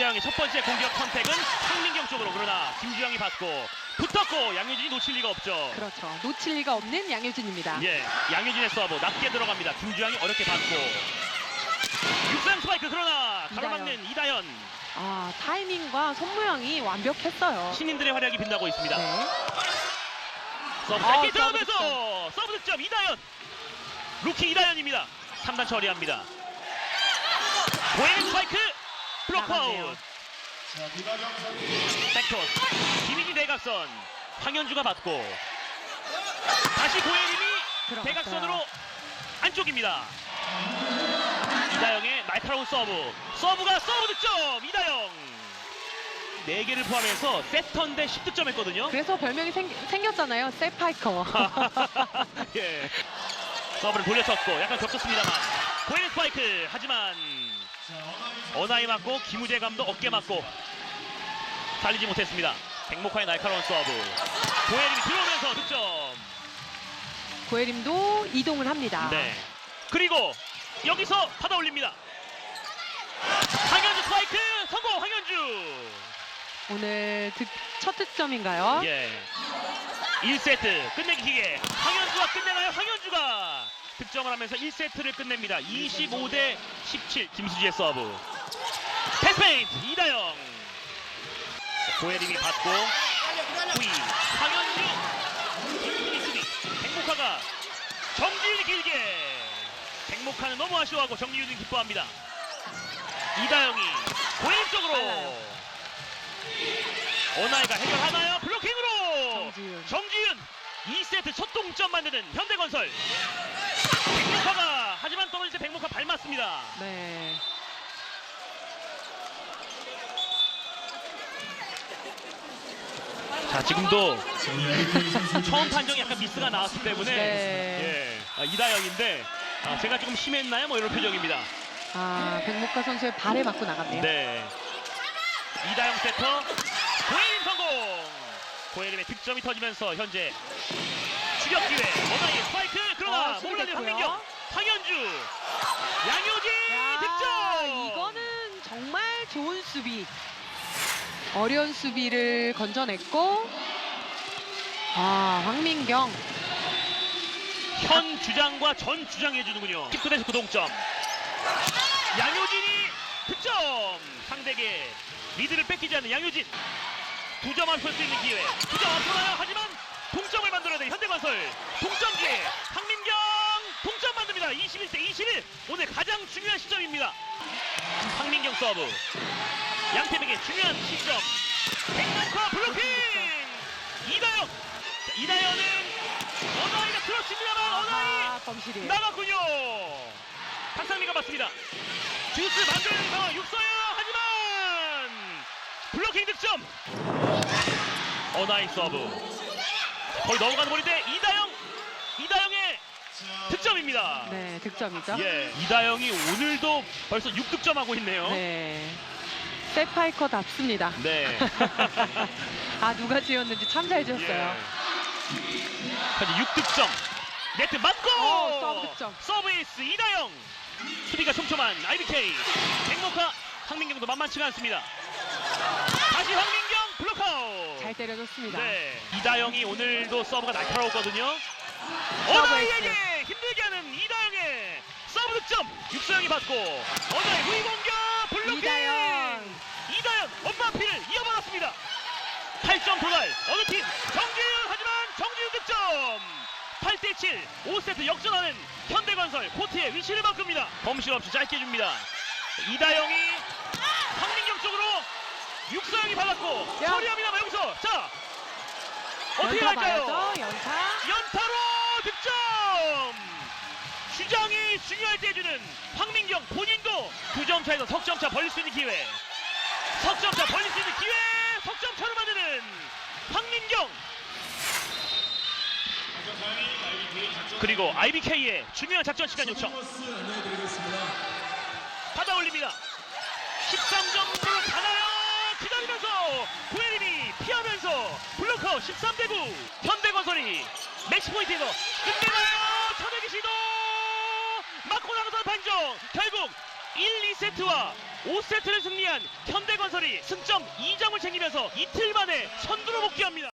이다영의 첫 번째 공격 선택은 황민경 쪽으로 그러나 김주영이 받고 붙었고 양효진이 놓칠 리가 없죠. 그렇죠. 놓칠 리가 없는 양효진입니다. 예, 양효진의 서브 낮게 들어갑니다. 김주영이 어렵게 받고 육상 스파이크 그러나 가로막는 이다연 아, 타이밍과 손 모양이 완벽했어요. 신인들의 활약이 빛나고 있습니다. 네. 서브 아, 짧게 서브 들어오면서 서브 득점 이다연 루키 이다연입니다. 3단 처리합니다. 고혜린 스파이크 블록아웃. 백토스 김희진 대각선 황현주가 받고 다시 고혜림이. 대각선으로 안쪽입니다. 이다영의 날카로운 서브 서브가 서브 득점 이다영 4개를 포함해서 세턴 대 10득점 했거든요. 그래서 별명이 생, 생겼잖아요. 세파이커. 예. 서브를 돌려쳤고 약간 겹쳤습니다만 고인 스파이크 하지만 어나이 맞고 김우재 감독 어깨 맞고 살리지 못했습니다. 백목화의 날카로운 서브 고혜림이 들어오면서 득점 고혜림도 이동을 합니다. 네 그리고 여기서 받아 올립니다. 황현주 스파이크 성공 황현주 오늘 득, 첫 득점인가요? 예 1세트 끝내기 기회 황현주가 끝내나요? 황현주가 득점을 하면서 1세트를 끝냅니다. 25대 17 김수지의 서브. 패스페인트 이다영. 고혜림이 받고 후이 황현주. 김수지 수비. 백목화가 정지윤이 길게. 백목화는 너무 아쉬워하고 정지윤이 기뻐합니다. 이다영이 고혜림 쪽으로. 어나이가 해결하나요? 블로킹으로. 정지윤. 정지윤. 2세트 첫 동점 만드는 현대건설 백목화가 하지만 떨어질 때 밟았습니다 네. 자 지금도 처음 판정이 약간 미스가 나왔기 때문에 네. 예, 아, 이다영인데 아, 제가 조금 심했나요? 뭐 이런 표정입니다 아, 백목화 선수의 발에 맞고 나갔네요. 네 이다영 세터 고혜림 성공 고혜림의 득점이 터지면서 현재 추격 기회 원하의 스파이크 그러나 어, 몰라낸 수비됐고요. 황민경 황현주 양효진 야, 득점 이거는 정말 좋은 수비. 어려운 수비를 건져냈고, 아, 황민경. 현 주장과 전 주장 해주는군요. 19대 19 동점. 양효진이 득점! 상대에게 리드를 뺏기지 않는 양효진. 두 점 앞설 수 있는 기회. 두 점 앞서나요? 하지만 동점을 만들어야 돼. 현대건설. 동점 기회 황민경 동점 만듭니다. 21대 21 오늘 가장 중요한 시점입니다. 황민경 서브 양팀에게 중요한 시점 백목화 블로킹 이다영 자, 이다영은 어나이가 들었습니다만 어나이 아, 범실이에요. 나갔군요. 박상미가 맞습니다. 주스 만들어내는 상황 육서요. 하지만 블로킹 득점. 어나이 서브. 거의 넘어가는 볼인데 이다영. 이다영의 득점입니다. 네, 득점이죠. 예, 이다영이 오늘도 벌써 6득점하고 있네요. 네. 세파이커답습니다. 네. 아, 누가 지었는지 참 잘 지었어요. 예. 현재 6득점. 네트 맞고 어, 서브 득점. 서브에이스 이다영. 수비가 촘촘한 IBK. 백목화 황민경도 만만치가 않습니다. 다시 황민경 블록아웃. 잘 때려줬습니다. 네. 이다영이 오늘도 서브가 날카로웠거든요. 어나이에게 힘들게 하는 이다영의 서브 득점. 육서영이 받고 어나이 후위 공격 블로킹. 이다영. 이다영 엄마 피를 이어받았습니다. 8점 도달 어느 팀? 정지윤 하지만 정지윤 득점. 8대 7 5세트 역전하는 현대건설 코트의 위치를 바꿉니다. 범실 없이 짧게 줍니다. 이다영이 황민경 쪽으로 육서영이 받았고 야. 처리합니다 여기서. 자 어떻게 연타 할까요? 연타. 연타로 득점! 주장이 중요할 때 해주는 황민경 본인도 두 점 차에서 석점 차 벌릴 수 있는 기회. 석점 차 벌릴 수 있는 기회 석점 차로 만드는 황민경 그리고 IBK의 중요한 작전 시간 요청. 받아 올립니다. 13점으로 가나요. 기다리면서 고혜림이 피하면서 블록아웃 13대 9 현대건설이 매치 포인트에서 끝내나요? 천혜기 시도! 맞고 나가서 반정! 결국 1, 2세트와 5세트를 승리한 현대건설이 승점 2점을 챙기면서 이틀 만에 선두로 복귀합니다.